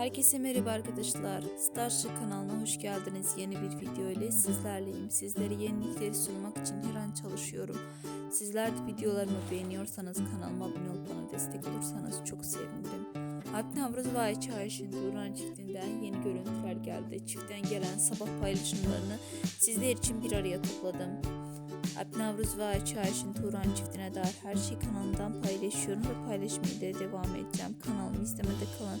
Herkese merhaba arkadaşlar. Starship kanalına hoş geldiniz. Yeni bir video ile sizlerleyim. Sizlere yenilikleri sunmak için her an çalışıyorum. Sizler de videolarımı beğeniyorsanız kanalıma abone olup bana destek olursanız çok sevinirim. Alp Navruz ve Ayça Ayşin Turan çiftinden yeni görüntüler geldi. Çiftten gelen sabah paylaşımlarını sizler için bir araya topladım. Alp Navruz ve Ayça Ayşin Turan çiftine dair her şeyi kanalımdan paylaşıyorum ve paylaşmaya da devam edeceğim. Kanalımı izlemede kalın.